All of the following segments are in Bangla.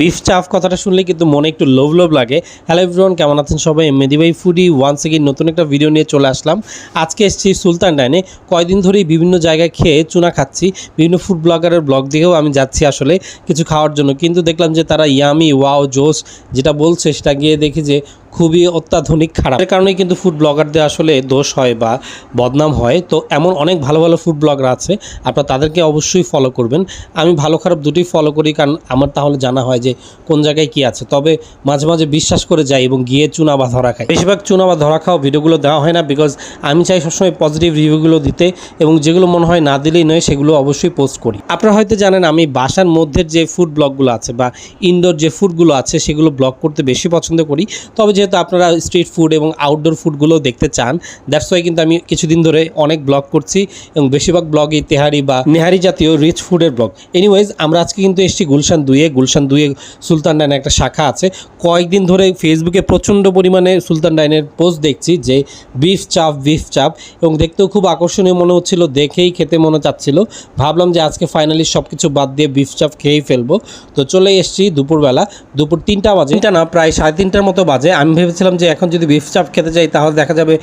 বিফ চাফ কথাটা শুনলে কিন্তু মনে একটু লোভ লোভ লাগে। হ্যালো এভরিওয়ান কেমন আছেন সবাই? মেদিবাই ফুডি ওয়ান্স এগিয়ে নতুন একটা ভিডিও নিয়ে চলে আসলাম। আজকে এসেছি সুলতান ডাইনে। কয়দিন ধরেই বিভিন্ন জায়গায় খেয়ে চুনা খাচ্ছি। বিভিন্ন ফুড ব্লগারের ব্লগ দিকেও আমি যাচ্ছি আসলে কিছু খাওয়ার জন্য। কিন্তু দেখলাম যে তারা ইয়ামি ওয়াও জোস যেটা বলছে সেটা গিয়ে দেখি যে খুবই অত্যাধুনিক, খারাপ। এর কারণেই কিন্তু ফুড ব্লগারদের আসলে দোষ হয় বা বদনাম হয়। তো এমন অনেক ভালো ভালো ফুড ব্লগার আছে, আপনারা তাদেরকে অবশ্যই ফলো করবেন। আমি ভালো খারাপ দুটোই ফলো করি, কারণ আমার তাহলে জানা হয় যে কোন জায়গায় কি আছে। তবে মাঝে মাঝে বিশ্বাস করে যাই এবং গিয়ে চুনা বা ধরা খাই। বেশিরভাগ চুনা বা ধরা খাওয়া ভিডিওগুলো দেওয়া হয় না বিকজ আমি চাই সবসময় পজিটিভ রিভিউগুলো দিতে এবং যেগুলো মনে হয় না দিলেই নয় সেগুলো অবশ্যই পোস্ট করি। আপনারা হয়তো জানেন আমি বাসার মধ্যের যে ফুড ব্লগগুলো আছে বা ইনডোর যে ফুডগুলো আছে সেগুলো ব্লগ করতে বেশি পছন্দ করি। তবে যেহেতু আপনারা স্ট্রিট ফুড এবং আউটডোর ফুডগুলো দেখতে চান দ্যাটস ওয়াই কিন্তু আমি কিছুদিন ধরে অনেক ব্লগ করছি এবং বেশিরভাগ ব্লগই তেহারি বা নেহারি জাতীয় রিচ ফুডের ব্লগ এনিওয়েজ আমরা আজকে কিন্তু এসেছি গুলশান দুয়ে গুলশান দুয়ে সুলতান ডাইনের একটা শাখা আছে। কয়েকদিন ধরে ফেসবুকে প্রচণ্ড পরিমাণে সুলতান ডাইনের পোস্ট দেখছি যে বিফ চাপ বিফ চাপ এবং দেখতেও খুব আকর্ষণীয় মনে হচ্ছিল, দেখেই খেতে মনে চাচ্ছিল। ভাবলাম যে আজকে ফাইনালি সব কিছু বাদ দিয়ে বিফ চাপ খেয়েই ফেলব। তো চলে এসেছি দুপুরবেলা। দুপুর তিনটা বাজে। তিনটা না, প্রায় সাড়ে তিনটার মতো বাজে। আমি ভেবেছিলাম যে এখন যদি বিফ চাপ খেতে যাই, তাহলে দেখা যাবে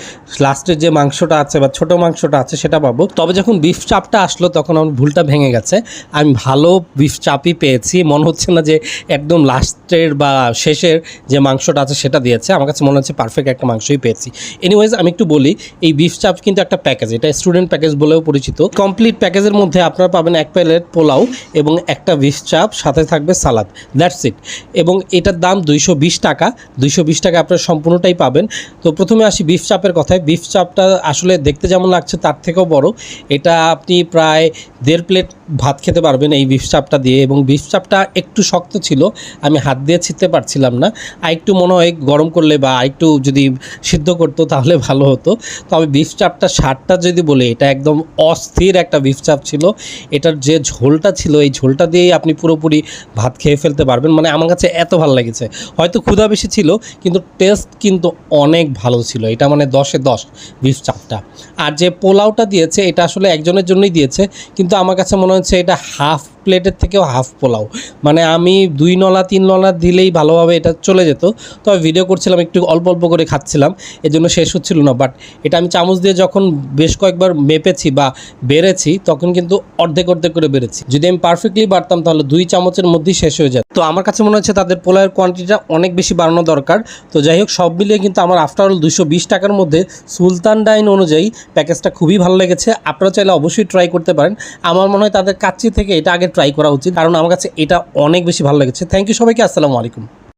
লাস্টের যে মাংসটা আছে বা ছোট মাংসটা আছে, সেটা পাবো। তবে যখন বিফ চাপটা আসলো, তখন আমার ভুলটা ভেঙে গেছে। আমি ভালো বিফ চাপই পেয়েছি। মনে হচ্ছে না যে একদম লাস্টের বা শেষের যে মাংসটা আছে, সেটা দিয়েছে। আমার কাছে মনে হচ্ছে পারফেক্ট একটা মাংসই পেয়েছি। এনিওয়েজ আমি একটু বলি, এই বিফ চাপ কিন্তু একটা প্যাকেজ এটা স্টুডেন্ট প্যাকেজ বলেও পরিচিত। কমপ্লিট প্যাকেজের মধ্যে আপনারা পাবেন এক প্লেট পোলাও এবং একটা বিফ চাপ সাথে থাকবে সালাদ। দ্যাটস ইট এবং এটার দাম দুইশো বিশ টাকা। দুইশো বিশ টাকা আপনারা সম্পূর্ণটাই পাবেন। তো প্রথমে আসি বিফ চাপের কথায়। বিফ চাপটা আসলে দেখতে যেমন লাগছে, তার থেকেও বড়। এটা আপনি প্রায় দেড় প্লেট ভাত খেতে পারবেন এই বিফ চাপটা দিয়ে এবং বিফ চাপটা একটু শক্ত ছিল, আমি হাত দিয়ে ছিঁড়তে পারছিলাম না। আর একটু মনে হয় গরম করলে বা একটু যদি সিদ্ধ করতো তাহলে ভালো হতো। তবে বিফ চাপটা স্বাদটা যদি বলি, এটা একদম অস্থির একটা বিফ চাপ ছিল। এটার যে ঝোলটা ছিল, এই ঝোলটা দিয়েই আপনি পুরোপুরি ভাত খেয়ে ফেলতে পারবেন। মানে আমার কাছে এত ভালো লেগেছে। হয়তো ক্ষুধা বেশি ছিল, কিন্তু টেস্ট কিন্তু অনেক ভালো ছিল। এটা মানে দশে দশ বিফ চাপটা আর যে পোলাওটা দিয়েছে, এটা আসলে একজনের জন্যই দিয়েছে। কিন্তু আমার কাছে মনে হচ্ছে এটা হাফ প্লেটের থেকেও হাফ পোলাও। মানে আমি দুই নলা, তিন নলা দিলেই ভালোভাবে এটা চলে যেত। তবে ভিডিও করছিলাম, একটু অল্প অল্প করে খাচ্ছিলাম। এর জন্য শেষ হচ্ছিল না বাট এটা আমি চামচ দিয়ে যখন বেশ কয়েকবার মেপেছি বা বেড়েছি, তখন কিন্তু অর্ধেক অর্ধেক করে বেড়েছি। যদি আমি পারফেক্টলি বাড়তাম, তাহলে দুই চামচের মধ্যেই শেষ হয়ে যেত। তো আমার কাছে মনে হচ্ছে তাদের পোলাওয়ের কোয়ান্টিটিটা অনেক বেশি বাড়ানো দরকার। তো যাই হোক, সব মিলিয়ে কিন্তু আমার আফটার অল দুশো বিশ টাকার মধ্যে সুলতান ডাইন অনুযায়ী প্যাকেজটা খুবই ভালো লেগেছে। আপনারা চাইলে অবশ্যই ট্রাই করতে পারেন। আমার মনে হয় তাদের কাচ্চি থেকে এটা আগে ট্রাই করা উচিত, কারণ আমার কাছে এটা অনেক বেশি ভালো লেগেছে। থ্যাংক ইউ সবাইকে, আসসালামু আলাইকুম।